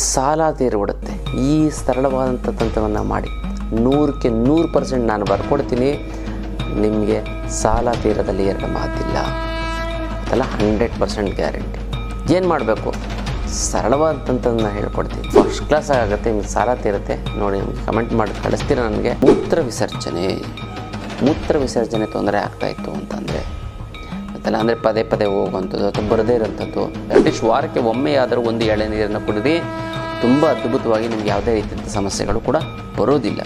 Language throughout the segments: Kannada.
ಸಾಲ ತೀರಿಬಿಡುತ್ತೆ. ಈ ಸರಳವಾದಂಥ ತಂತ್ರವನ್ನು ಮಾಡಿ. ನೂರಕ್ಕೆ ನೂರು ಪರ್ಸೆಂಟ್ ನಾನು ಬರ್ಕೊಡ್ತೀನಿ. ನಿಮಗೆ ಸಾಲ ತೀರದಲ್ಲಿ ಎರಡು ಮಾತಿಲ್ಲ. ಅದೆಲ್ಲ ಹಂಡ್ರೆಡ್ ಪರ್ಸೆಂಟ್ ಗ್ಯಾರಂಟಿ. ಏನು ಮಾಡಬೇಕು? ಸರಳವಾದ ಹೇಳ್ಕೊಡ್ತೀನಿ. ಫಸ್ಟ್ ಕ್ಲಾಸ್ ಆಗುತ್ತೆ, ನಿಮ್ಗೆ ಸಾಲ ತೀರುತ್ತೆ. ನೋಡಿ, ನಿಮಗೆ ಕಮೆಂಟ್ ಮಾಡಿ ಕಳಿಸ್ತೀರಾ ನನಗೆ? ಮೂತ್ರ ವಿಸರ್ಜನೆ. ಮೂತ್ರ ವಿಸರ್ಜನೆ ತೊಂದರೆ ಆಗ್ತಾಯಿತ್ತು ಅಂತಂದರೆ ಗೊತ್ತಲ್ಲ ಅಂದರೆ ಪದೇ ಪದೇ ಹೋಗುವಂಥದ್ದು, ಅಥವಾ ಬರದೇ ಇರುವಂಥದ್ದು. ಅಟ್ಲೀಸ್ಟ್ ವಾರಕ್ಕೆ ಒಮ್ಮೆ ಆದರೂ ಒಂದು ಎಳೆ ನೀರನ್ನು ಕುಡಿದು, ತುಂಬ ಅದ್ಭುತವಾಗಿ ನಿಮ್ಗೆ ಯಾವುದೇ ರೀತಿಯ ಸಮಸ್ಯೆಗಳು ಕೂಡ ಬರೋದಿಲ್ಲ.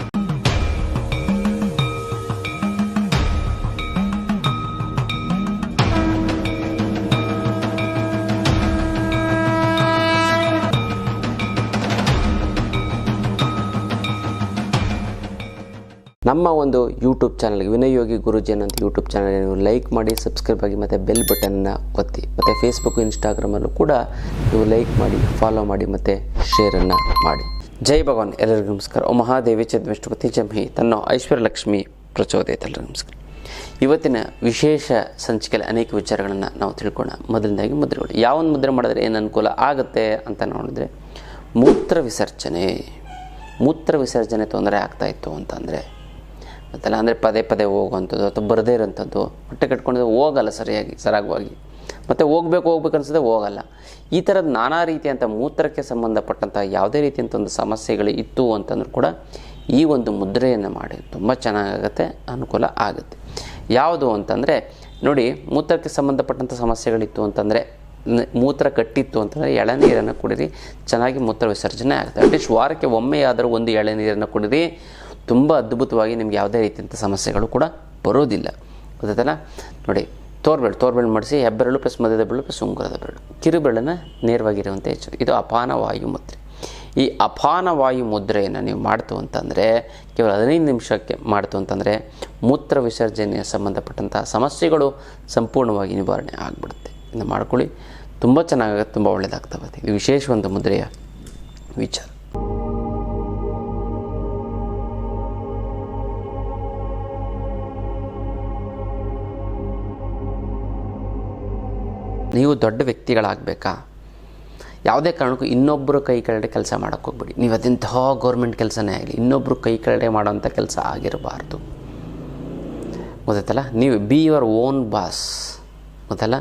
ನಮ್ಮ ಒಂದು ಯೂಟ್ಯೂಬ್ ಚಾನಲ್ಗೆ ವಿನಯೋಗಿ ಯೋಗಿ ಗುರುಜಿ ಅನ್ನೋಂಥ ಯೂಟ್ಯೂಬ್ ಚಾನಲ್ ನೀವು ಲೈಕ್ ಮಾಡಿ ಸಬ್ಸ್ಕ್ರೈಬ್ ಆಗಿ ಮತ್ತು ಬೆಲ್ ಬಟನ್ನ ಒತ್ತಿ, ಮತ್ತು ಫೇಸ್ಬುಕ್ ಇನ್ಸ್ಟಾಗ್ರಾಮಲ್ಲೂ ಕೂಡ ನೀವು ಲೈಕ್ ಮಾಡಿ ಫಾಲೋ ಮಾಡಿ, ಮತ್ತು ಶೇರನ್ನು ಮಾಡಿ. ಜೈ ಭಗವಾನ್. ಎಲ್ಲರಿಗೂ ನಮಸ್ಕಾರ. ಓ ಮಹಾದೇವಿ ಚದ್ವಿಷ್ಣುಪತಿ ಜಂಹಿ ತನ್ನ ಐಶ್ವರ್ಯ ಲಕ್ಷ್ಮಿ ಪ್ರಚೋದಯತೆ. ಎಲ್ಲರಿಗೂ ನಮಸ್ಕಾರ. ಇವತ್ತಿನ ವಿಶೇಷ ಸಂಚಿಕೆಯಲ್ಲಿ ಅನೇಕ ವಿಚಾರಗಳನ್ನು ನಾವು ತಿಳ್ಕೊಳ್ಳೋಣ ಮೊದಲನೇದಾಗಿ ಮುದ್ರೆಗಳು ಯಾವ ಒಂದು ಮುದ್ರೆ ಮಾಡಿದ್ರೆ ಏನು ಅನುಕೂಲ ಆಗುತ್ತೆ ಅಂತ ನೋಡಿದ್ರೆ, ಮೂತ್ರ ವಿಸರ್ಜನೆ. ಮೂತ್ರ ವಿಸರ್ಜನೆ ತೊಂದರೆ ಆಗ್ತಾಯಿತ್ತು ಅಂತಂದರೆ ಗೊತ್ತಲ್ಲ ಅಂದರೆ ಪದೇ ಪದೇ ಹೋಗುವಂಥದ್ದು ಅಥವಾ ಬರದೇ ಇರೋಂಥದ್ದು ಹೊಟ್ಟೆ ಕಟ್ಕೊಂಡಿದ್ದು ಹೋಗಲ್ಲ ಸರಿಯಾಗಿ, ಸರಾಗವಾಗಿ. ಮತ್ತು ಹೋಗ್ಬೇಕು ಹೋಗ್ಬೇಕು ಅನ್ಸಿದ್ರೆ ಹೋಗಲ್ಲ. ಈ ಥರದ ನಾನಾ ರೀತಿಯಂಥ ಮೂತ್ರಕ್ಕೆ ಸಂಬಂಧಪಟ್ಟಂಥ ಯಾವುದೇ ರೀತಿಯಂಥ ಒಂದು ಸಮಸ್ಯೆಗಳು ಇತ್ತು ಅಂತಂದ್ರೂ ಕೂಡ ಈ ಒಂದು ಮುದ್ರೆಯನ್ನು ಮಾಡಿ ತುಂಬ ಚೆನ್ನಾಗಾಗುತ್ತೆ, ಅನುಕೂಲ ಆಗುತ್ತೆ. ಯಾವುದು ಅಂತಂದರೆ, ನೋಡಿ, ಮೂತ್ರಕ್ಕೆ ಸಂಬಂಧಪಟ್ಟಂಥ ಸಮಸ್ಯೆಗಳಿತ್ತು ಅಂತಂದರೆ ಮೂತ್ರ ಕಟ್ಟಿತ್ತು ಅಂತಂದರೆ ಎಳನೀರನ್ನು ಕುಡಿರಿ, ಚೆನ್ನಾಗಿ ಮೂತ್ರ ವಿಸರ್ಜನೆ ಆಗುತ್ತೆ ಅಟ್ಲೀಸ್ಟ್ ವಾರಕ್ಕೆ ಒಮ್ಮೆಯಾದರೂ ಒಂದು ಎಳನೀರನ್ನು ಕುಡಿದು ತುಂಬ ಅದ್ಭುತವಾಗಿ ನಿಮ್ಗೆ ಯಾವುದೇ ರೀತಿಯಂಥ ಸಮಸ್ಯೆಗಳು ಕೂಡ ಬರೋದಿಲ್ಲ. ಗೊತ್ತಾಯ್ತಲ್ಲ? ನೋಡಿ ತೋರ್ಬೇಳು ತೋರ್ಬೇಳು ಮಾಡಿಸಿ, ಹೆಬ್ಬೆರಳು ಪ್ಲಸ್ ಮಧ್ಯದ ಬೆರಳು ಪ್ಲಸ್ ಉಂಗುರದ ಬೆರಳು. ಕಿರುಬೆರಳನ್ನು ನೇರವಾಗಿರುವಂಥ ಹೆಚ್ಚು. ಇದು ಅಪಾನ ವಾಯು ಮುದ್ರೆ. ಈ ಅಪಾನ ವಾಯು ಮುದ್ರೆಯನ್ನು ನೀವು ಮಾಡ್ತು ಅಂತಂದರೆ, ಕೇವಲ ಹದಿನೈದು ನಿಮಿಷಕ್ಕೆ ಮಾಡ್ತು ಅಂತಂದರೆ, ಮೂತ್ರ ವಿಸರ್ಜನೆಯ ಸಂಬಂಧಪಟ್ಟಂತಹ ಸಮಸ್ಯೆಗಳು ಸಂಪೂರ್ಣವಾಗಿ ನಿವಾರಣೆ ಆಗಿಬಿಡುತ್ತೆ. ಇದನ್ನು ಮಾಡ್ಕೊಳ್ಳಿ. ತುಂಬ ಚೆನ್ನಾಗಿ ತುಂಬ ಒಳ್ಳೆಯದಾಗ್ತಾ ಬರುತ್ತೆ ಇದು ವಿಶೇಷ ಮುದ್ರೆಯ ವಿಚಾರ. ನೀವು ದೊಡ್ಡ ವ್ಯಕ್ತಿಗಳಾಗಬೇಕಾ? ಯಾವುದೇ ಕಾರಣಕ್ಕೂ ಇನ್ನೊಬ್ಬರು ಕೈ ಕೆಳಗಡೆ ಕೆಲಸ ಮಾಡೋಕ್ಕೆ ಹೋಗ್ಬೇಡಿ. ನೀವು ಅದೆಂತಹ ಗೌರ್ಮೆಂಟ್ ಕೆಲಸನೇ ಆಗಲಿ ಇನ್ನೊಬ್ಬರು ಕೈ ಕೆಳಗಡೆ ಮಾಡೋವಂಥ ಕೆಲಸ ಆಗಿರಬಾರ್ದು. ಗೊತ್ತಾಯ್ತಲ್ಲ? ನೀವು ಬಿ ಯುವರ್ ಓನ್ ಬಾಸ್ ಗೊತ್ತಲ್ಲ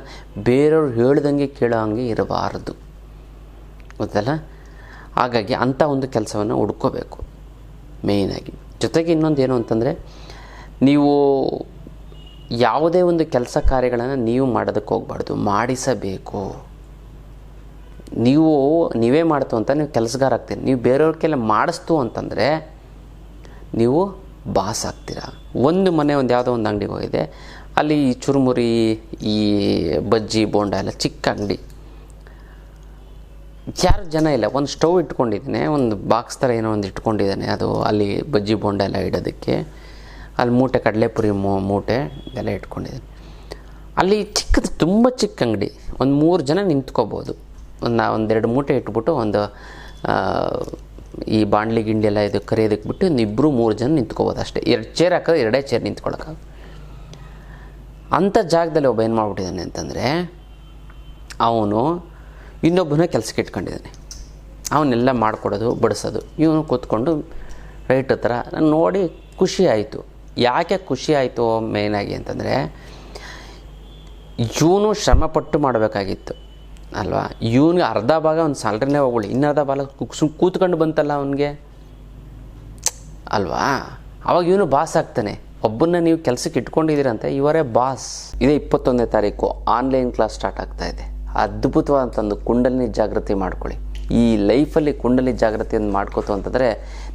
ಬೇರೆಯವ್ರು ಹೇಳ್ದಂಗೆ ಕೇಳೋ ಹಂಗೆ ಇರಬಾರ್ದು. ಗೊತ್ತಲ್ಲ ಹಾಗಾಗಿ ಅಂಥ ಒಂದು ಕೆಲಸವನ್ನು ಹುಡ್ಕೋಬೇಕು. ಮೇಯ್ನಾಗಿ ಜೊತೆಗೆ ಇನ್ನೊಂದು ಏನು ಅಂತಂದರೆ, ನೀವು ಯಾವುದೇ ಒಂದು ಕೆಲಸ ಕಾರ್ಯಗಳನ್ನು ನೀವು ಮಾಡೋದಕ್ಕೆ ಹೋಗ್ಬಾರ್ದು. ಮಾಡಿಸಬೇಕು. ನೀವು ನೀವೇ ಮಾಡ್ತು ಅಂತ ನೀವು ಕೆಲಸಗಾರ ಆಗ್ತೀರಿ. ನೀವು ಬೇರೆಯವ್ರಿಗೆಲ್ಲ ಮಾಡಿಸ್ತು ಅಂತಂದರೆ ನೀವು ಬಾಸ್ ಆಗ್ತೀರ. ಒಂದು ಮನೆ ಒಂದು ಯಾವುದೋ ಒಂದು ಅಂಗಡಿಗೆ ಹೋಗಿದೆ. ಅಲ್ಲಿ ಈ ಚುರುಮುರಿ, ಈ ಬಜ್ಜಿ, ಬೋಂಡ ಎಲ್ಲ ಚಿಕ್ಕ ಅಂಗಡಿ. ಯಾರು ಜನ ಇಲ್ಲ. ಒಂದು ಸ್ಟವ್ ಇಟ್ಕೊಂಡಿದ್ದೀನಿ. ಒಂದು ಬಾಕ್ಸ್ ಥರ ಏನೋ ಒಂದು ಇಟ್ಕೊಂಡಿದ್ದಾನೆ. ಅದು ಅಲ್ಲಿ ಬಜ್ಜಿ, ಬೋಂಡ ಎಲ್ಲ ಇಡೋದಕ್ಕೆ. ಅಲ್ಲಿ ಮೂಟೆ, ಕಡಲೆಪುರಿ ಮೂಟೆ ಇದೆಲ್ಲ ಇಟ್ಕೊಂಡಿದ್ದೀನಿ. ಅಲ್ಲಿ ಚಿಕ್ಕದು, ತುಂಬ ಚಿಕ್ಕ ಅಂಗಡಿ. ಒಂದು ಮೂರು ಜನ ನಿಂತ್ಕೋಬೋದು. ಒಂದು ಒಂದೆರಡು ಮೂಟೆ ಇಟ್ಬಿಟ್ಟು ಒಂದು ಈ ಬಾಣಲಿ ಗಿಂಡಿ ಎಲ್ಲ ಇದು ಕರೆಯೋದಕ್ಕೆ ಬಿಟ್ಟು ಒಂದು ಇಬ್ಬರು ಮೂರು ಜನ ನಿಂತ್ಕೋಬೋದು ಅಷ್ಟೇ. ಎರಡು ಚೇರ್ ಹಾಕೋದು ಎರಡೇ ಚೇರ್ ನಿಂತ್ಕೊಳಕ್ಕೆ ಅಂಥ ಜಾಗದಲ್ಲಿ ಒಬ್ಬ ಏನು ಮಾಡ್ಬಿಟ್ಟಿದ್ದಾನೆ ಅಂತಂದರೆ, ಅವನು ಇನ್ನೊಬ್ಬನ ಕೆಲಸಕ್ಕೆ ಇಟ್ಕೊಂಡಿದ್ದಾನೆ. ಅವನ್ನೆಲ್ಲ ಮಾಡಿಕೊಡೋದು, ಬಡಿಸೋದು, ಇವನು ಕೂತ್ಕೊಂಡು ರೈಟ್ ಹತ್ರ ನಾನು ನೋಡಿ ಖುಷಿ ಆಯಿತು. ಯಾಕೆ ಖುಷಿ ಆಯಿತು ಮೇಯ್ನಾಗಿ ಅಂತಂದರೆ, ಇವನು ಶ್ರಮಪಟ್ಟು ಮಾಡಬೇಕಾಗಿತ್ತು, ಅಲ್ವಾ? ಇವನಿಗೆ ಅರ್ಧ ಭಾಗ ಒಂದು ಸ್ಯಾಲ್ರಿನೇ ಹೋಗ್ಬಿಡಿ ಇನ್ನರ್ಧ ಭಾಗ ಕೂತ್ಕೊಂಡು ಬಂತಲ್ಲ ಅವನಿಗೆ? ಅಲ್ವಾ? ಅವಾಗ ಇವನು ಬಾಸ್ ಆಗ್ತಾನೆ. ಒಬ್ಬನ್ನ ನೀವು ಕೆಲಸಕ್ಕೆ ಇಟ್ಕೊಂಡಿದ್ದೀರಂತೆ, ಇವರೇ ಬಾಸ್ ಇದೇ ಇಪ್ಪತ್ತೊಂದನೇ ತಾರೀಕು ಆನ್ಲೈನ್ ಕ್ಲಾಸ್ ಸ್ಟಾರ್ಟ್ ಆಗ್ತಾ ಇದೆ. ಅದ್ಭುತವಾದಂಥ ಒಂದು ಕುಂಡಲಿನಿ ಜಾಗೃತಿ ಮಾಡ್ಕೊಳ್ಳಿ. ಈ ಲೈಫಲ್ಲಿ ಕುಂಡಲಿ ಜಾಗೃತಿಯನ್ನು ಮಾಡ್ಕೋತು ಅಂತಂದರೆ,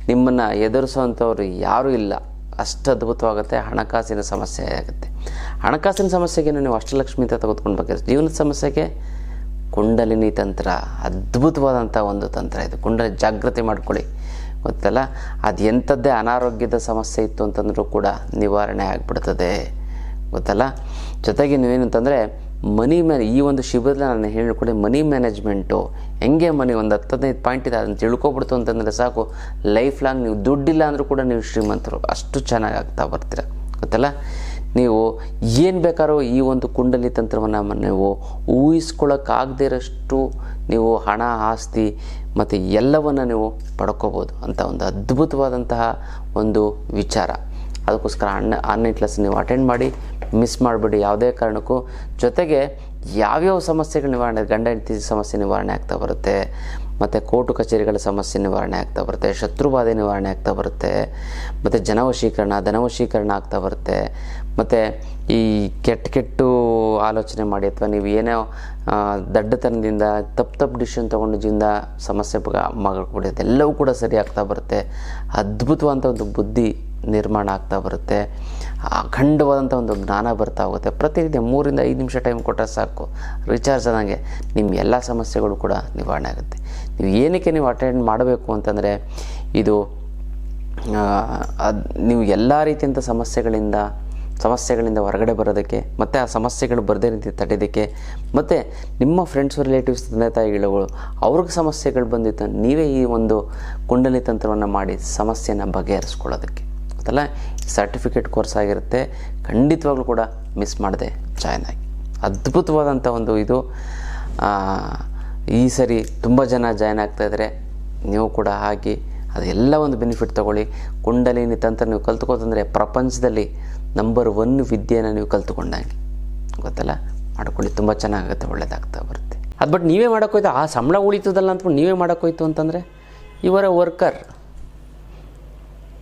ನಿಮ್ಮನ್ನು ಎದುರಿಸೋವಂಥವ್ರು ಯಾರೂ ಇಲ್ಲ. ಅಷ್ಟು ಅದ್ಭುತವಾಗುತ್ತೆ, ಹಣಕಾಸಿನ ಸಮಸ್ಯೆ ಆಗುತ್ತೆ. ಹಣಕಾಸಿನ ಸಮಸ್ಯೆಗೆ ನೀವು ಅಷ್ಟಲಕ್ಷ್ಮಿ ಅಂತ ತೆಗೆದುಕೊಂಡು ಬೇಕಾದ್ರೆ ಜೀವನದ ಸಮಸ್ಯೆಗೆ ಕುಂಡಲಿನಿ ತಂತ್ರ, ಅದ್ಭುತವಾದಂಥ ಒಂದು ತಂತ್ರ ಇದು. ಕುಂಡಲಿ ಜಾಗೃತಿ ಮಾಡ್ಕೊಳ್ಳಿ. ಗೊತ್ತಲ್ಲ? ಅದು ಎಂಥದ್ದೇ ಅನಾರೋಗ್ಯದ ಸಮಸ್ಯೆ ಇತ್ತು ಅಂತಂದರೂ ಕೂಡ ನಿವಾರಣೆ ಆಗಿಬಿಡ್ತದೆ. ಗೊತ್ತಲ್ಲ? ಜೊತೆಗೆ ನೀವೇನಂತಂದರೆ ಮನಿ ಮ್ಯಾನೆ, ಈ ಒಂದು ಶಿಬಿರದಲ್ಲಿ ನಾನು ಹೇಳಿಕೊಡೆ ಮನಿ ಮ್ಯಾನೇಜ್ಮೆಂಟು, ಹೆಂಗೆ ಮನಿ ಒಂದು ಹತ್ತು ಹದಿನೈದು ಪಾಯಿಂಟ್ ಇದೆ, ಅದನ್ನು ತಿಳ್ಕೊಬಿಡ್ತು ಅಂತಂದರೆ ಸಾಕು. ಲೈಫ್ ಲಾಂಗ್ ನೀವು ದುಡ್ಡಿಲ್ಲ ಅಂದರೂ ಕೂಡ ನೀವು ಶ್ರೀಮಂತರು. ಅಷ್ಟು ಚೆನ್ನಾಗಿ ಆಗ್ತಾ ಬರ್ತೀರ. ಗೊತ್ತಲ್ಲ? ನೀವು ಏನು ಬೇಕಾದ್ರೂ ಈ ಒಂದು ಕುಂಡಲಿ ತಂತ್ರವನ್ನು ನೀವು ಊಹಿಸ್ಕೊಳ್ಳೋಕ್ಕಾಗದೇ ಇರೋಷ್ಟು ನೀವು ಹಣ, ಆಸ್ತಿ ಮತ್ತು ಎಲ್ಲವನ್ನು ನೀವು ಪಡ್ಕೋಬೋದು ಅಂತ ಒಂದು ಅದ್ಭುತವಾದಂತಹ ಒಂದು ವಿಚಾರ. ಅದಕ್ಕೋಸ್ಕರ ಅಣ್ಣ ಆನ್ಲೈನ್ ಕ್ಲಾಸ್ ನೀವು ಅಟೆಂಡ್ ಮಾಡಿ. ಮಿಸ್ ಮಾಡಿಬಿಡಿ ಯಾವುದೇ ಕಾರಣಕ್ಕೂ. ಜೊತೆಗೆ ಯಾವ್ಯಾವ ಸಮಸ್ಯೆಗಳು ನಿವಾರಣೆ, ಗಂಡ ಹೆಂಡತಿ ಸಮಸ್ಯೆ ನಿವಾರಣೆ ಆಗ್ತಾ ಬರುತ್ತೆ, ಮತ್ತು ಕೋರ್ಟು ಕಚೇರಿಗಳ ಸಮಸ್ಯೆ ನಿವಾರಣೆ ಆಗ್ತಾ ಬರುತ್ತೆ ಶತ್ರುಬಾಧೆ ನಿವಾರಣೆ ಆಗ್ತಾ ಬರುತ್ತೆ, ಮತ್ತು ಜನವಶೀಕರಣ, ಧನವಶೀಕರಣ ಆಗ್ತಾ ಬರುತ್ತೆ, ಮತ್ತು ಈ ಕೆಟ್ಟ ಕೆಟ್ಟು ಆಲೋಚನೆ ಮಾಡಿ ಅಥವಾ ನೀವು ಏನೋ ದಡ್ಡತನದಿಂದ, ತಪ್ಪು ತಪ್ಪು ಡಿಶನ್ ತೊಗೊಂಡು ಜೀವನ ಸಮಸ್ಯೆ ಮಾಡಿ ಎಲ್ಲವೂ ಕೂಡ ಸರಿ ಆಗ್ತಾ ಬರುತ್ತೆ. ಅದ್ಭುತವಾದಂಥ ಒಂದು ಬುದ್ಧಿ ನಿರ್ಮಾಣ ಆಗ್ತಾ ಬರುತ್ತೆ. ಅಖಂಡವಾದಂಥ ಒಂದು ಜ್ಞಾನ ಬರ್ತಾ ಹೋಗುತ್ತೆ. ಪ್ರತಿನಿತ್ಯ ಮೂರಿಂದ ಐದು ನಿಮಿಷ ಟೈಮ್ ಕೊಟ್ಟರೆ ಸಾಕು. ರಿಚಾರ್ಜ್ ಆದಂಗೆ ನಿಮ್ಮ ಎಲ್ಲ ಸಮಸ್ಯೆಗಳು ಕೂಡ ನಿವಾರಣೆ ಆಗುತ್ತೆ. ನೀವು ಏನಕ್ಕೆ ನೀವು ಅಟೆಂಡ್ ಮಾಡಬೇಕು ಅಂತಂದರೆ, ಇದು ಅದು ನೀವು ಎಲ್ಲ ರೀತಿಯಂಥ ಸಮಸ್ಯೆಗಳಿಂದ ಸಮಸ್ಯೆಗಳಿಂದ ಹೊರಗಡೆ ಬರೋದಕ್ಕೆ, ಮತ್ತು ಆ ಸಮಸ್ಯೆಗಳು ಬರದೇ ರೀತಿ ತಡೆಯೋದಕ್ಕೆ ಮತ್ತು ನಿಮ್ಮ ಫ್ರೆಂಡ್ಸ್ ರಿಲೇಟಿವ್ಸ್ ತಂದೆ ತಾಯಿಗಳು, ಅವ್ರಿಗೆ ಸಮಸ್ಯೆಗಳು ಬಂದಿತ್ತು ನೀವೇ ಈ ಒಂದು ಕುಂಡಲಿ ತಂತ್ರವನ್ನು ಮಾಡಿ ಸಮಸ್ಯೆನ ಬಗೆಹರಿಸ್ಕೊಳ್ಳೋದಕ್ಕೆ. ಅದಲ್ಲ ಸರ್ಟಿಫಿಕೇಟ್ ಕೋರ್ಸ್ ಆಗಿರುತ್ತೆ. ಖಂಡಿತವಾಗ್ಲೂ ಕೂಡ ಮಿಸ್ ಮಾಡಿದೆ ಜಾಯ್ನ್ ಆಗಿ. ಅದ್ಭುತವಾದಂಥ ಒಂದು ಇದು. ಈ ಸರಿ ತುಂಬ ಜನ ಜಾಯ್ನ್ ಆಗ್ತಾಯಿದ್ರೆ ನೀವು ಕೂಡ ಹಾಕಿ ಅದೆಲ್ಲ ಒಂದು ಬೆನಿಫಿಟ್ ತೊಗೊಳ್ಳಿ. ಕುಂಡಲಿನಿ ತಂತ್ರ ನೀವು ಕಲ್ತ್ಕೋತಂದರೆ ಪ್ರಪಂಚದಲ್ಲಿ ನಂಬರ್ ಒನ್ ವಿದ್ಯೆಯನ್ನು ನೀವು ಕಲ್ತ್ಕೊಂಡಂಗೆ. ಗೊತ್ತಲ್ಲ? ಮಾಡ್ಕೊಳ್ಳಿ, ತುಂಬ ಚೆನ್ನಾಗುತ್ತೆ, ಒಳ್ಳೇದಾಗ್ತಾ ಬರುತ್ತೆ. ಅದು ಬಟ್ ನೀವೇ ಮಾಡೋಕ್ಕೋಯ್ತು, ಆ ಸಂಬಳ ಉಳಿತದಲ್ಲ ಅಂತ ನೀವೇ ಮಾಡೋಕ್ಕೋಯ್ತು ಅಂತಂದರೆ ಇವರ ವರ್ಕರ್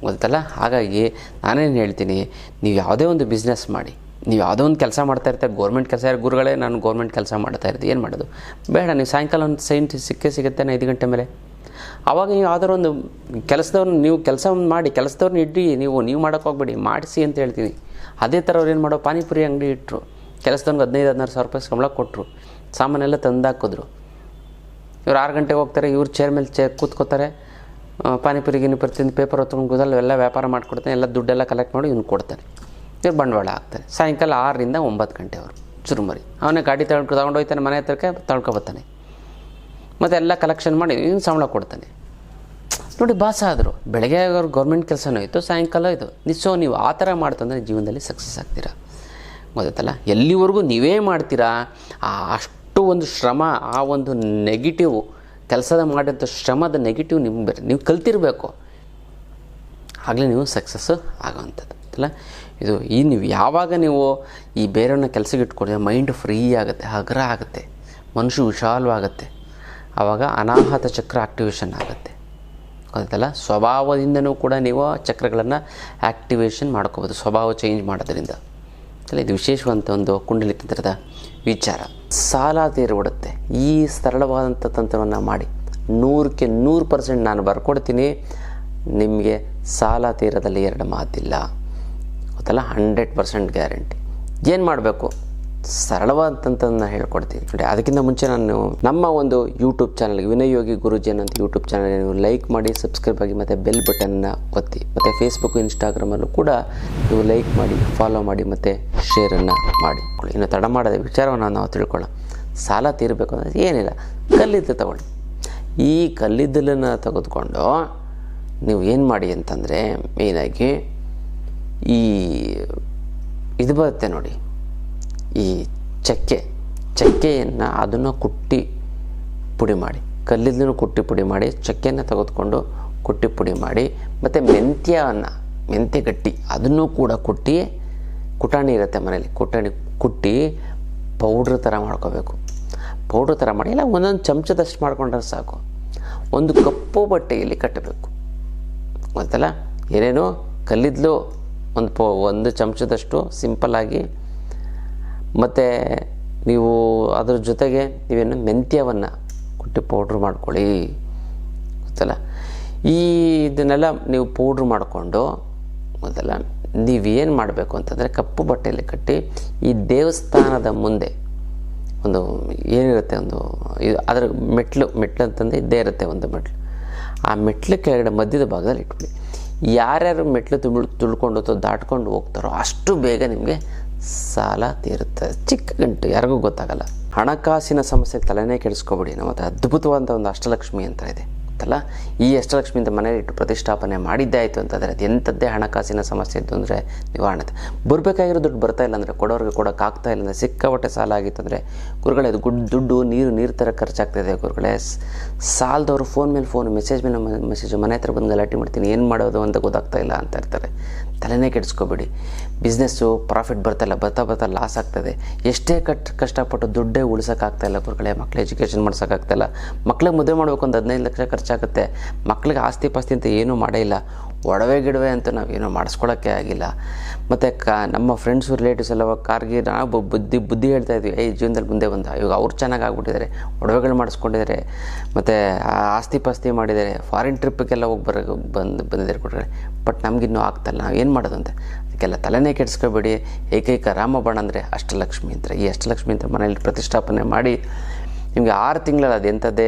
ಗೊತ್ತಲ್ಲ ಹಾಗಾಗಿ ನಾನೇನು ಹೇಳ್ತೀನಿ, ನೀವು ಯಾವುದೇ ಒಂದು ಬಿಸ್ನೆಸ್ ಮಾಡಿ, ನೀವು ಯಾವುದೋ ಒಂದು ಕೆಲಸ ಮಾಡ್ತಾ ಇರ್ತಾರೆ ಗೌರ್ಮೆಂಟ್ ಕೆಲಸ ಇರೋ ಗುರುಗಳೇ ನಾನು ಗೌರ್ಮೆಂಟ್ ಕೆಲಸ ಮಾಡ್ತಾ ಇರ್ತೀನಿ ಏನು ಮಾಡೋದು? ಬೇಡ, ನೀವು ಸಾಯಂಕಾಲ ಒಂದು ಸೈನ್ ಸಿಕ್ಕೇ ಸಿಗುತ್ತೆ ಐದು ಗಂಟೆ ಮೇಲೆ. ಆವಾಗ ನೀವು ಯಾವ್ದಾರು ಒಂದು ಕೆಲಸದವ್ರನ್ನ ನೀವು ಕೆಲಸ ಮಾಡಿ ಕೆಲಸದವ್ರನ್ನ ಇಡ್ಡಿ ನೀವು ನೀವು ಮಾಡೋಕೆ ಹೋಗ್ಬೇಡಿ, ಮಾಡಿಸಿ ಅಂತ ಹೇಳ್ತೀನಿ. ಅದೇ ಥರ ಅವ್ರು ಏನು ಮಾಡೋ, ಪಾನಿಪುರಿ ಅಂಗಡಿ ಇಟ್ಟರು ಕೆಲಸದವ್ನಿಗೆ ಹದಿನೈದು, ಹದಿನಾರು ಸಾವಿರ ರೂಪಾಯಿ ಸಂಬಳ ಕೊಟ್ಟರು ಸಾಮಾನೆಲ್ಲ ತಂದು ಹಾಕಿದ್ರು. ಇವ್ರು ಆರು ಗಂಟೆಗೆ ಹೋಗ್ತಾರೆ, ಇವ್ರು ಚೇರ್ ಮೇಲೆ ಚೇ ಕೂತ್ಕೋತಾರೆ. ಪಾನಿಪುರಿ ಗಿನಿಪುರಿ ತಿಂದು ಪೇಪರ್ ಹೊತ್ಕೊಂಡು ಕೂದಲು ಎಲ್ಲ ವ್ಯಾಪಾರ ಮಾಡ್ಕೊಡ್ತಾನೆ, ಎಲ್ಲ ದುಡ್ಡೆಲ್ಲ ಕಲೆಕ್ಟ್ ಮಾಡಿ ಇವ್ನು ಕೊಡ್ತಾನೆ. ಇವ್ರು ಬಂಡವಾಳ ಹಾಕ್ತಾರೆ ಸಾಯಂಕಾಲ ಆರರಿಂದ ಒಂಬತ್ತು ಅವರು ಚುರುಮರಿ ಅವನೇ ಗಾಡಿ ತಗೊಂಡು ತಗೊಂಡು ಹೋಗ್ತಾನೆ, ಮನೆ ಹತ್ರಕ್ಕೆ ತಳ್ಕೊಬತ್ತಾನೆ ಮತ್ತು ಎಲ್ಲ ಕಲೆಕ್ಷನ್ ಮಾಡಿ ಇವ್ನು ಸಂಬಳ ಕೊಡ್ತಾನೆ. ನೋಡಿ ಬಾಸ ಆದರು. ಬೆಳಗ್ಗೆ ಅವ್ರು ಗೌರ್ಮೆಂಟ್ ಕೆಲಸನೂ ಇತ್ತು, ಸಾಯಂಕಾಲ ಇದು. ನಿಸ್ಸೋ ನೀವು ಆ ಥರ ಮಾಡ್ತಂದ್ರೆ ಜೀವನದಲ್ಲಿ ಸಕ್ಸಸ್ ಆಗ್ತೀರಾ? ಗೊತ್ತಲ್ಲ ಎಲ್ಲಿವರೆಗೂ ನೀವೇ ಮಾಡ್ತೀರಾ? ಅಷ್ಟು ಒಂದು ಶ್ರಮ, ಆ ಒಂದು ನೆಗೆಟಿವ್ ಕೆಲಸದ ಮಾಡಿದಂಥ ಶ್ರಮದ ನೆಗೆಟಿವ್ ನಿಮ್ಗೆ ಬೇರೆ ನೀವು ಕಲ್ತಿರಬೇಕು. ಆಗಲೇ ನೀವು ಸಕ್ಸಸ್ಸು ಆಗೋವಂಥದ್ದು. ಅಲ್ಲ? ಇದು ಈ ನೀವು ಯಾವಾಗ ನೀವು ಈ ಬೇರೆಯವ್ರನ್ನ ಕೆಲಸಕ್ಕೆ ಇಟ್ಕೊಂಡ್ರೆ ಮೈಂಡ್ ಫ್ರೀ ಆಗುತ್ತೆ, ಹಗುರ ಆಗುತ್ತೆ, ಮನುಷ್ಯ ವಿಶಾಲವಾಗುತ್ತೆ ಆವಾಗ ಅನಾಹತ ಚಕ್ರ ಆಕ್ಟಿವೇಷನ್ ಆಗುತ್ತೆ. ಗೊತ್ತಲ್ಲ ಸ್ವಭಾವದಿಂದನೂ ಕೂಡ ನೀವು ಚಕ್ರಗಳನ್ನು ಆ್ಯಕ್ಟಿವೇಶನ್ ಮಾಡ್ಕೋಬೋದು, ಸ್ವಭಾವ ಚೇಂಜ್ ಮಾಡೋದ್ರಿಂದ. ಅಲ್ಲ, ಇದು ವಿಶೇಷವಂತ ಒಂದು ಕುಂಡಲಿ ತಂತ್ರದ ವಿಚಾರ. ಸಾಲ ತೀರ್ಬಿಡುತ್ತೆ. ಈ ಸರಳವಾದಂಥ ತಂತ್ರವನ್ನು ಮಾಡಿ. ನೂರಕ್ಕೆ ನೂರು ಪರ್ಸೆಂಟ್ ನಾನು ಬರ್ಕೊಡ್ತೀನಿ. ನಿಮಗೆ ಸಾಲ ತೀರದಲ್ಲಿ ಎರಡು ಮಾತಿಲ್ಲ. ಗೊತ್ತಲ್ಲ? Hundred percent guarantee. ಏನು ಮಾಡಬೇಕು? ಸರಳವಾದಂಥದ್ದನ್ನು ಹೇಳ್ಕೊಡ್ತೀನಿ. ನೋಡಿ ಅದಕ್ಕಿಂತ ಮುಂಚೆ ನಾನು ನಮ್ಮ ಒಂದು ಯೂಟ್ಯೂಬ್ ಚಾನಲ್ಗೆ ವಿನಯ್ ಯೋಗಿ ಗುರುಜಿ ಅನ್ನೋ ಯೂಟ್ಯೂಬ್ ಚಾನಲ್ ನೀವು ಲೈಕ್ ಮಾಡಿ ಸಬ್ಸ್ಕ್ರೈಬ್ ಆಗಿ ಮತ್ತು ಬೆಲ್ ಬಟನ್ನ ಒತ್ತಿ, ಮತ್ತು ಫೇಸ್ಬುಕ್ ಇನ್ಸ್ಟಾಗ್ರಾಮಲ್ಲೂ ಕೂಡ ನೀವು ಲೈಕ್ ಮಾಡಿ ಫಾಲೋ ಮಾಡಿ, ಮತ್ತು ಶೇರನ್ನು ಮಾಡಿ ಇನ್ನು ತಡ ಮಾಡದ ವಿಚಾರವನ್ನು ನಾವು ತಿಳ್ಕೊಳ್ಳೋಣ. ಸಾಲ ತೀರಬೇಕು ಅಂದರೆ ಏನಿಲ್ಲ. ಕಲ್ಲಿದ್ದು ತಗೊಳ್ಳಿ. ಈ ಕಲ್ಲಿದ್ದಲನ್ನು ತೆಗೆದುಕೊಂಡು ನೀವು ಏನು ಮಾಡಿ ಅಂತಂದರೆ ಮೇಯ್ನಾಗಿ ಈ ಇದು ಬರುತ್ತೆ ನೋಡಿ. ಈ ಚಕ್ಕೆ, ಚಕ್ಕೆಯನ್ನು ಅದನ್ನು ಕುಟ್ಟಿ ಪುಡಿ ಮಾಡಿ, ಕಲ್ಲಿದ್ದನ್ನು ಕುಟ್ಟಿ ಪುಡಿ ಮಾಡಿ, ಚಕ್ಕೆಯನ್ನು ತೆಗೆದುಕೊಂಡು ಕುಟ್ಟಿ ಪುಡಿ ಮಾಡಿ, ಮತ್ತು ಮೆಂತ್ಯವನ್ನು ಮೆಂತ್ಯ ಗಟ್ಟಿ ಅದನ್ನು ಕೂಡ ಕುಟ್ಟಿ, ಕುಟಾಣಿ ಇರುತ್ತೆ ಮನೇಲಿ, ಕುಟಾಣಿ ಕುಟ್ಟಿ ಪೌಡ್ರ್ ಥರ ಮಾಡ್ಕೋಬೇಕು. ಪೌಡ್ರ್ ಥರ ಮಾಡಿ, ಇಲ್ಲ ಒಂದೊಂದು ಚಮಚದಷ್ಟು ಮಾಡ್ಕೊಂಡ್ರೆ ಸಾಕು. ಒಂದು ಕಪ್ಪು ಬಟ್ಟೆಯಲ್ಲಿ ಕಟ್ಟಬೇಕು. ಗೊತ್ತಲ್ಲ? ಏನೇನೋ ಕಲ್ಲಿದ್ದಲು ಒಂದು ಪೋ, ಒಂದು ಚಮಚದಷ್ಟು ಸಿಂಪಲ್ಲಾಗಿ ಮತ್ತು ನೀವು ಅದ್ರ ಜೊತೆಗೆ ನೀವೇನು ಮೆಂತ್ಯವನ್ನು ಕುಟ್ಟಿ ಪೌಡ್ರ್ ಮಾಡ್ಕೊಳ್ಳಿ. ಗೊತ್ತಲ್ಲ? ಈ ಇದನ್ನೆಲ್ಲ ನೀವು ಪೌಡ್ರ್ ಮಾಡಿಕೊಂಡು ಗೊತ್ತಲ್ಲ ನೀವೇನು ಮಾಡಬೇಕು ಅಂತಂದರೆ ಕಪ್ಪು ಬಟ್ಟೆಯಲ್ಲಿ ಕಟ್ಟಿ ಈ ದೇವಸ್ಥಾನದ ಮುಂದೆ ಒಂದು ಏನಿರುತ್ತೆ ಒಂದು ಇದು ಅದರ ಮೆಟ್ಲು ಮೆಟ್ಲು ಅಂತಂದರೆ ಇದ್ದೇ ಇರುತ್ತೆ ಒಂದು ಮೆಟ್ಲು. ಆ ಮೆಟ್ಲು ಕೆಳಗಡೆ ಮಧ್ಯದ ಭಾಗದಲ್ಲಿ ಇಟ್ಬಿಡಿ. ಯಾರ್ಯಾರು ಮೆಟ್ಲು ತುಳ್, ತುಳ್ಕೊಂಡು ಅಥವಾ ದಾಟ್ಕೊಂಡು ಹೋಗ್ತಾರೋ ಅಷ್ಟು ಬೇಗ ನಿಮಗೆ ಸಾಲ ತೀರುತ್ತೆ. ಚಿಕ್ಕ ಗಂಟು, ಯಾರಿಗೂ ಗೊತ್ತಾಗಲ್ಲ. ಹಣಕಾಸಿನ ಸಮಸ್ಯೆ ತಲೆನೇ ಕೆಡಿಸ್ಕೊಬೇಡಿ. ನಮ್ಮ ಹತ್ರ ಅದ್ಭುತವಾದಂಥ ಒಂದು ಅಷ್ಟಲಕ್ಷ್ಮಿ ಅಂತ ಇದೆ. ಅಲ್ಲ ಈ ಅಷ್ಟಲಕ್ಷ್ಮಿಯಿಂದ ಮನೇಲಿ ಇಟ್ಟು ಪ್ರತಿಷ್ಠಾಪನೆ ಮಾಡಿದ್ದೇ ಆಯಿತು ಅಂತಂದರೆ ಅದು ಎಂಥದ್ದೇ ಹಣಕಾಸಿನ ಸಮಸ್ಯೆ ಇತ್ತು ಅಂದರೆ ನಿವಾರಣೆ. ಬರಬೇಕಾಗಿರೋ ದುಡ್ಡು ಬರ್ತಾ ಇಲ್ಲ ಅಂದರೆ ಕೊಡೋರಿಗೆ ಕೊಡೋಕ್ಕಾಗ್ತಾ ಇಲ್ಲ ಅಂದರೆ ಸಿಕ್ಕಾಪಟ್ಟೆ ಸಾಲ ಆಗಿತ್ತು ಅಂದರೆ ಗುರುಗಳೇ, ಅದು ಗುಡ್ ದುಡ್ಡು, ನೀರು ನೀರು ಥರ ಖರ್ಚಾಗ್ತಾಯಿದೆ ಗುರುಗಳೇ. ಸಾಲದವರು ಫೋನ್ ಮೇಲೆ ಫೋನ್, ಮೆಸೇಜ್ ಮೇಲೆ ಮೆಸೇಜ್, ಮನೆ ಹತ್ರ ಬಂದು ಗಲಾಟೆ ಮಾಡ್ತೀನಿ, ಏನು ಮಾಡೋದು ಅಂತ ಗೊತ್ತಾಗ್ತಾ ಇಲ್ಲ ಅಂತ ಇರ್ತಾರೆ. ತಲೆನೇ ಕೆಡಿಸ್ಕೋಬೇಡಿ. ಬಿಸ್ನೆಸ್ಸು ಪ್ರಾಫಿಟ್ ಬರ್ತಾಯಿಲ್ಲ ಬರ್ತಾ ಬರ್ತಾ ಲಾಸ್ ಆಗ್ತದೆ. ಎಷ್ಟೇ ಕಟ್, ಕಷ್ಟಪಟ್ಟು ದುಡ್ಡೇ ಉಳಿಸೋಕ್ಕಾಗ್ತಾಯಿಲ್ಲ ಗುರುಗಳೇ ಮಕ್ಕಳು ಎಜುಕೇಷನ್ ಮಾಡ್ಸೋಕ್ಕಾಗ್ತಾಯಿಲ್ಲ ಮಕ್ಳಿಗೆ ಮದುವೆ ಮಾಡಬೇಕು ಒಂದು ಹದಿನೈದು ಲಕ್ಷ ಖರ್ಚಾಗುತ್ತೆ. ಮಕ್ಳಿಗೆ ಆಸ್ತಿ ಪಾಸ್ತಿ ಅಂತ ಏನೂ ಮಾಡೇ ಇಲ್ಲ. ಒಡವೆ ಗಿಡವೆ ಅಂತ ನಾವೇನೂ ಮಾಡಿಸ್ಕೊಳ್ಳೋಕ್ಕೆ ಆಗಿಲ್ಲ. ಮತ್ತು ಕ, ನಮ್ಮ ಫ್ರೆಂಡ್ಸು ರಿಲೇಟಿವ್ಸ್ ಎಲ್ಲ ಕಾರ್ಗೆ ನಾವು ಬುದ್ಧಿ ಬುದ್ಧಿ ಹೇಳ್ತಾ ಇದ್ವಿ, ಏಯ್, ಜೀವನದಲ್ಲಿ ಮುಂದೆ ಬಂದ. ಇವಾಗ ಅವ್ರು ಚೆನ್ನಾಗಿ ಆಗ್ಬಿಟ್ಟಿದ್ದಾರೆ. ಒಡವೆಗಳು ಮಾಡಿಸ್ಕೊಂಡಿದ್ದಾರೆ. ಮತ್ತು ಆಸ್ತಿ ಪಾಸ್ತಿ ಮಾಡಿದ್ದಾರೆ. ಫಾರಿನ್ ಟ್ರಿಪ್ಪಿಗೆಲ್ಲ ಹೋಗಿ ಬರೋ, ಬಂದು, ಬಂದಿದ್ದಾರೆ ಕೊಟ್ಟರೆ ಬಟ್ ನಮಗಿನ್ನೂ ಆಗ್ತಲ್ಲ ನಾವು ಏನು ಮಾಡೋದು ಅಂತ ಅದಕ್ಕೆಲ್ಲ ತಲೆನೇ ಕೆಡಿಸ್ಕೋಬೇಡಿ. ಏಕೈಕ ರಾಮಬಾಣ ಅಂದರೆ ಅಷ್ಟಲಕ್ಷ್ಮಿ ಅಂತ. ಈ ಅಷ್ಟಲಕ್ಷ್ಮಿ ಅಂತ ಮನೆಯಲ್ಲಿ ಪ್ರತಿಷ್ಠಾಪನೆ ಮಾಡಿ ನಿಮಗೆ ಆರು ತಿಂಗಳಲ್ಲಿ ಅದು ಎಂಥದ್ದೇ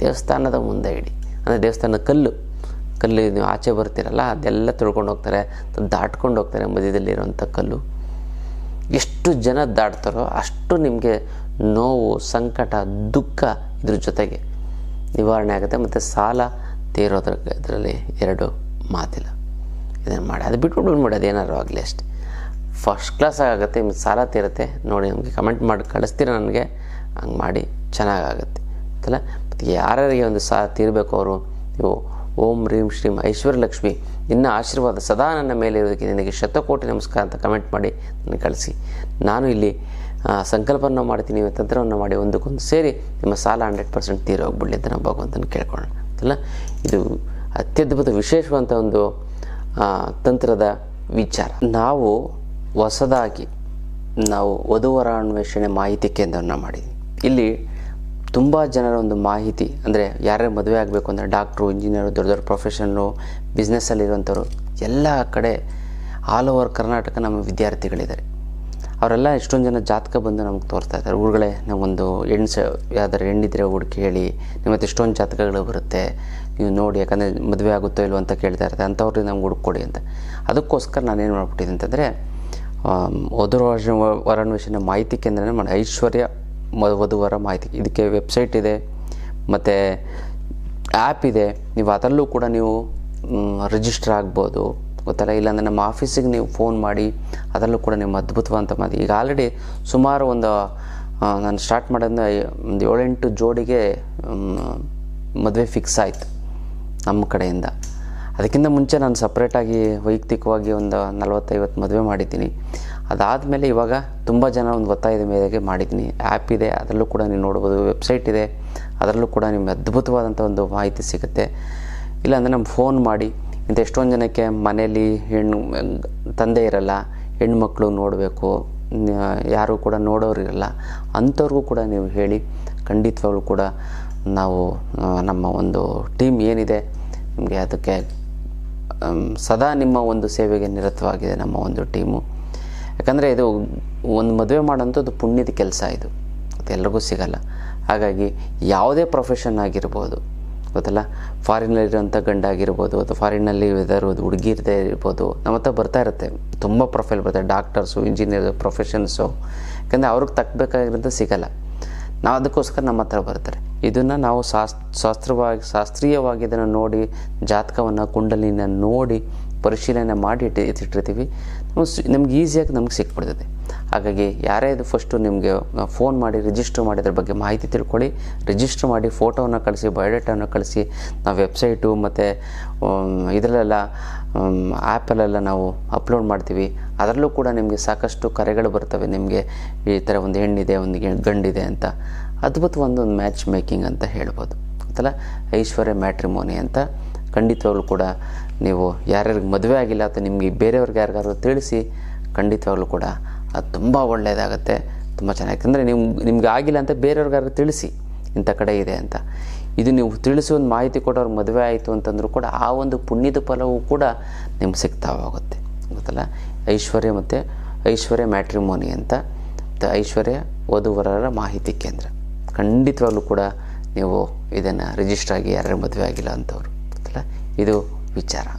ದೇವಸ್ಥಾನದ ಮುಂದೆ ಇಡಿ. ಅಂದರೆ ದೇವಸ್ಥಾನದ ಕಲ್ಲು. ಕಲ್ಲು ನೀವು ಆಚೆ ಬರ್ತೀರಲ್ಲ, ಅದೆಲ್ಲ ತಿಳ್ಕೊಂಡು ಹೋಗ್ತಾರೆ, ದಾಟ್ಕೊಂಡು ಹೋಗ್ತಾರೆ ಮಧ್ಯದಲ್ಲಿರುವಂಥ ಕಲ್ಲು. ಎಷ್ಟು ಜನ ದಾಟ್ತಾರೋ ಅಷ್ಟು ನಿಮಗೆ ನೋವು, ಸಂಕಟ, ದುಃಖ ಇದ್ರ ಜೊತೆಗೆ ನಿವಾರಣೆ ಆಗುತ್ತೆ. ಮತ್ತು ಸಾಲ ತೀರೋದ್ರ, ಇದರಲ್ಲಿ ಎರಡು ಮಾತಿಲ್ಲ. ಇದನ್ನು ಮಾಡಿ. ಅದು ಬಿಟ್ಬಿಟ್ಟು ಮಾಡಿ ಅದೇನಾದ್ರು ಆಗಲಿ ಅಷ್ಟೇ. ಫಸ್ಟ್ ಕ್ಲಾಸ್ ಆಗುತ್ತೆ, ನಿಮ್ಗೆ ಸಾಲ ತೀರುತ್ತೆ. ನೋಡಿ ನಮಗೆ ಕಮೆಂಟ್ ಮಾಡಿ ಕಳಿಸ್ತೀರ ನನಗೆ? ಹಂಗೆ ಮಾಡಿ, ಚೆನ್ನಾಗಾಗುತ್ತೆ. ಮತ್ತು ಯಾರ್ಯಾರಿಗೆ ಒಂದು ಸಹ ತೀರಬೇಕು ಅವರು? ನೀವು ಓಂ ರೀಂ ಶ್ರೀಂ ಐಶ್ವರ್ಯಲಕ್ಷ್ಮಿ. ನಿನ್ನ ಆಶೀರ್ವಾದ ಸದಾ ನನ್ನ ಮೇಲೆ ಇರೋದಕ್ಕೆ ನಿನಗೆ ಶತಕೋಟಿ ನಮಸ್ಕಾರ ಅಂತ ಕಮೆಂಟ್ ಮಾಡಿ ನನಗೆ ಕಳಿಸಿ. ನಾನು ಇಲ್ಲಿ ಸಂಕಲ್ಪವನ್ನು ಮಾಡ್ತೀನಿ ತಂತ್ರವನ್ನು ಮಾಡಿ ಒಂದಕ್ಕೊಂದು ಸೇರಿ ನಿಮ್ಮ ಸಾಲ ಹಂಡ್ರೆಡ್ ಪರ್ಸೆಂಟ್ ತೀರೋಗ್ಬಿಡಲಿ ಅಂತ ನಾವು ಭಗವಂತನ ಕೇಳ್ಕೊಳ್ಳೋಣ. ಅಲ್ಲ ಇದು ಅತ್ಯದ್ಭುತ ವಿಶೇಷವಂತ ಒಂದು ತಂತ್ರದ ವಿಚಾರ. ನಾವು ಹೊಸದಾಗಿ ನಾವು ವಧುವರ ಅನ್ವೇಷಣೆ ಮಾಹಿತಿ ಕೇಂದ್ರವನ್ನು ಮಾಡಿದ್ವಿ. ಇಲ್ಲಿ ತುಂಬ ಜನರ ಒಂದು ಮಾಹಿತಿ, ಅಂದರೆ ಯಾರ್ಯಾರು ಮದುವೆ ಆಗಬೇಕು ಅಂದರೆ ಡಾಕ್ಟ್ರು ಇಂಜಿನಿಯರು ದೊಡ್ಡ ದೊಡ್ಡ ಪ್ರೊಫೆಷನ್ನು ಬಿಸ್ನೆಸ್ಸಲ್ಲಿರುವಂಥವ್ರು ಎಲ್ಲ ಕಡೆ ಆಲ್ ಓವರ್ ಕರ್ನಾಟಕ ನಮ್ಮ ವಿದ್ಯಾರ್ಥಿಗಳಿದ್ದಾರೆ. ಅವರೆಲ್ಲ ಎಷ್ಟೊಂದು ಜನ ಜಾತಕ ಬಂದು ನಮ್ಗೆ ತೋರಿಸ್ತಾ ಇದ್ದಾರೆ. ಊರುಗಳೇ ನಾವೊಂದು ಹೆಣ್ಣು ಸ, ಯಾವ್ದಾರು ಹೆಣ್ಣಿದ್ರೆ ಹುಡುಕಿ ಹೇಳಿ ನಿಮ್ಮ ಎಷ್ಟೊಂದು ಜಾತಕಗಳು ಬರುತ್ತೆ, ನೀವು ನೋಡಿ, ಯಾಕಂದರೆ ಮದುವೆ ಆಗುತ್ತೋ ಇಲ್ವೋ ಅಂತ ಕೇಳ್ತಾ ಇರ್ತಾರೆ. ಅಂಥವ್ರಿಗೆ ನಮ್ಗೆ ಹುಡುಕೊಡಿ ಅಂತ. ಅದಕ್ಕೋಸ್ಕರ ನಾನೇನು ಮಾಡ್ಬಿಟ್ಟಿದ್ದೆ ಅಂತಂದರೆ ವರಣ ವರಾನ್ವೇಷಣೆ ಮಾಹಿತಿ ಕೇಂದ್ರನೇ ಮಾಡಿ ಐಶ್ವರ್ಯ ವಧುವರ ಮಾಹಿತಿ. ಇದಕ್ಕೆ ವೆಬ್ಸೈಟ್ ಇದೆ, ಮತ್ತು ಆ್ಯಪ್ ಇದೆ. ನೀವು ಅದರಲ್ಲೂ ಕೂಡ ನೀವು ರಿಜಿಸ್ಟರ್ ಆಗ್ಬೋದು. ಗೊತ್ತಲ್ಲ? ಇಲ್ಲಾಂದರೆ ನಮ್ಮ ಆಫೀಸಿಗೆ ನೀವು ಫೋನ್ ಮಾಡಿ, ಅದರಲ್ಲೂ ಕೂಡ ನಿಮ್ಮ ಅದ್ಭುತವಂತ ಮಾತು ಈಗ ಆಲ್ರೆಡಿ ಸುಮಾರು ಒಂದು ನಾನು ಸ್ಟಾರ್ಟ್ ಮಾಡೋದನ್ನ ಒಂದು ಏಳೆಂಟು ಜೋಡಿಗೆ ಮದುವೆ ಫಿಕ್ಸ್ ಆಯಿತು ನಮ್ಮ ಕಡೆಯಿಂದ. ಅದಕ್ಕಿಂತ ಮುಂಚೆ ನಾನು ಸಪ್ರೇಟಾಗಿ ವೈಯಕ್ತಿಕವಾಗಿ ಒಂದು ನಲವತ್ತೈವತ್ತು ಮದುವೆ ಮಾಡಿದ್ದೀನಿ. ಅದಾದಮೇಲೆ ಇವಾಗ ತುಂಬ ಜನ ಒಂದು ಒತ್ತಾಯದ ಮೇರೆಗೆ ಮಾಡಿದ್ದೀನಿ. ಆ್ಯಪ್ ಇದೆ, ಅದರಲ್ಲೂ ಕೂಡ ನೀವು ನೋಡ್ಬೋದು, ವೆಬ್ಸೈಟ್ ಇದೆ, ಅದರಲ್ಲೂ ಕೂಡ ನಿಮಗೆ ಅದ್ಭುತವಾದಂಥ ಒಂದು ಮಾಹಿತಿ ಸಿಗುತ್ತೆ. ಇಲ್ಲಾಂದರೆ ನಮ್ಗೆ ಫೋನ್ ಮಾಡಿ, ಇಂಥ ಎಷ್ಟೊಂದು ಜನಕ್ಕೆ ಮನೇಲಿ ಹೆಣ್ಣು, ತಂದೆ ಇರಲ್ಲ, ಹೆಣ್ಮಕ್ಳು ನೋಡಬೇಕು ಯಾರು ಕೂಡ ನೋಡೋರು ಇರಲ್ಲ, ಅಂಥವ್ರಿಗೂ ಕೂಡ ನೀವು ಹೇಳಿ, ಖಂಡಿತವಾಗ್ಲೂ ಕೂಡ ನಾವು ನಮ್ಮ ಒಂದು ಟೀಮ್ ಏನಿದೆ, ನಿಮಗೆ ಅದಕ್ಕೆ ಸದಾ ನಿಮ್ಮ ಒಂದು ಸೇವೆಗೆ ನಿರತವಾಗಿದೆ ನಮ್ಮ ಒಂದು ಟೀಮು. ಯಾಕಂದರೆ ಇದು ಒಂದು ಮದುವೆ ಮಾಡೋಂಥದ್ದು ಪುಣ್ಯದ ಕೆಲಸ ಇದು. ಅದು ಎಲ್ರಿಗೂ ಸಿಗಲ್ಲ. ಹಾಗಾಗಿ ಯಾವುದೇ ಪ್ರೊಫೆಷನ್ ಆಗಿರ್ಬೋದು, ಗೊತ್ತಲ್ಲ? ಫಾರಿನಲ್ಲಿರೋಂಥ ಗಂಡ ಆಗಿರ್ಬೋದು ಅಥವಾ ಫಾರಿನಲ್ಲಿ ಇರೋದು ಹುಡುಗಿ ಇರದೇ ಇರ್ಬೋದು, ನಮ್ಮ ಹತ್ರ ಬರ್ತಾ ಇರುತ್ತೆ. ತುಂಬ ಪ್ರೊಫೈಲ್ ಬರ್ತದೆ ಡಾಕ್ಟರ್ಸು ಇಂಜಿನಿಯರ್ಸು ಪ್ರೊಫೆಷನ್ಸು ಯಾಕಂದರೆ ಅವ್ರಿಗೆ ತಕ್ಕಬೇಕಾಗಿರೋದು ಸಿಗಲ್ಲ. ನಾವು ಅದಕ್ಕೋಸ್ಕರ ನಮ್ಮ ಹತ್ರ ಬರ್ತಾರೆ. ಇದನ್ನು ನಾವು ಶಾಸ್, ಶಾಸ್ತ್ರವಾಗಿ, ಶಾಸ್ತ್ರೀಯವಾಗಿ ಇದನ್ನು ನೋಡಿ, ಜಾತಕವನ್ನು, ಕುಂಡಲಿನ ನೋಡಿ, ಪರಿಶೀಲನೆ ಮಾಡಿ ಇಟ್ಟು, ಇಟ್ಟಿರ್ತೀವಿ. ನಮ್ಗೆ ಈಸಿಯಾಗಿ ನಮ್ಗೆ ಸಿಕ್ಬಿಡ್ತದೆ. ಹಾಗಾಗಿ ಯಾರೇ ಇದು ಫಸ್ಟು ನಿಮಗೆ ಫೋನ್ ಮಾಡಿ ರಿಜಿಸ್ಟರ್ ಮಾಡಿದ್ರ ಬಗ್ಗೆ ಮಾಹಿತಿ ತಿಳ್ಕೊಳ್ಳಿ. ರಿಜಿಸ್ಟರ್ ಮಾಡಿ ಫೋಟೋವನ್ನು ಕಳಿಸಿ ಬಯೋಡೇಟಾವನ್ನು ಕಳಿಸಿ, ನಾವು ವೆಬ್ಸೈಟು ಮತ್ತು ಇದರಲ್ಲೆಲ್ಲ ಆ್ಯಪಲ್ಲೆಲ್ಲ ನಾವು ಅಪ್ಲೋಡ್ ಮಾಡ್ತೀವಿ. ಅದರಲ್ಲೂ ಕೂಡ ನಿಮಗೆ ಸಾಕಷ್ಟು ಕರೆಗಳು ಬರ್ತವೆ. ನಿಮಗೆ ಈ ಥರ ಒಂದು ಹೆಣ್ಣಿದೆ, ಒಂದು ಗಂಡಿದೆ ಅಂತ. ಅದ್ಭುತ ಒಂದು ಮ್ಯಾಚ್ ಮೇಕಿಂಗ್ ಅಂತ ಹೇಳ್ಬೋದು. ಗೊತ್ತಲ್ಲ? ಐಶ್ವರ್ಯ ಮ್ಯಾಟ್ರಿಮೋನಿ ಅಂತ ಖಂಡಿತವಾಗ್ಲೂ ಕೂಡ ನೀವು ಯಾರ್ಯಾರಿಗೆ ಮದುವೆ ಆಗಿಲ್ಲ ಅಥವಾ ನಿಮಗೆ ಬೇರೆಯವ್ರಿಗೆ ಯಾರಿಗಾದ್ರೂ ತಿಳಿಸಿ, ಖಂಡಿತವಾಗ್ಲೂ ಕೂಡ ಅದು ತುಂಬ ಒಳ್ಳೆಯದಾಗತ್ತೆ. ತುಂಬ ಚೆನ್ನಾಗಿ. ಯಾಕಂದರೆ ನೀವು ನಿಮ್ಗೆ ಆಗಿಲ್ಲ ಅಂತ ಬೇರೆಯವ್ರಿಗಾದ್ರು ತಿಳಿಸಿ, ಇಂಥ ಕಡೆ ಇದೆ ಅಂತ. ಇದು ನೀವು ತಿಳಿಸಿ ಒಂದು ಮಾಹಿತಿ ಕೊಡೋರು ಮದುವೆ ಆಯಿತು ಅಂತಂದರೂ ಕೂಡ ಆ ಒಂದು ಪುಣ್ಯದ ಫಲವೂ ಕೂಡ ನಿಮ್ಗೆ ಸಿಗ್ತಾ ಹೋಗುತ್ತೆ ಗೊತ್ತಲ್ಲ? ಐಶ್ವರ್ಯ ಮತ್ತು ಐಶ್ವರ್ಯ ಮ್ಯಾಟ್ರಿಮೋನಿ ಅಂತ, ಮತ್ತು ಐಶ್ವರ್ಯ ವಧುವರರ ಮಾಹಿತಿ ಕೇಂದ್ರ. ಖಂಡಿತವಾಗ್ಲೂ ಕೂಡ ನೀವು ಇದನ್ನು ರಿಜಿಸ್ಟರ್ ಆಗಿ ಯಾರ್ಯಾರು ಮದುವೆ ಆಗಿಲ್ಲ ಅಂಥವ್ರು ಗೊತ್ತಲ್ಲ? ಇದು bicara.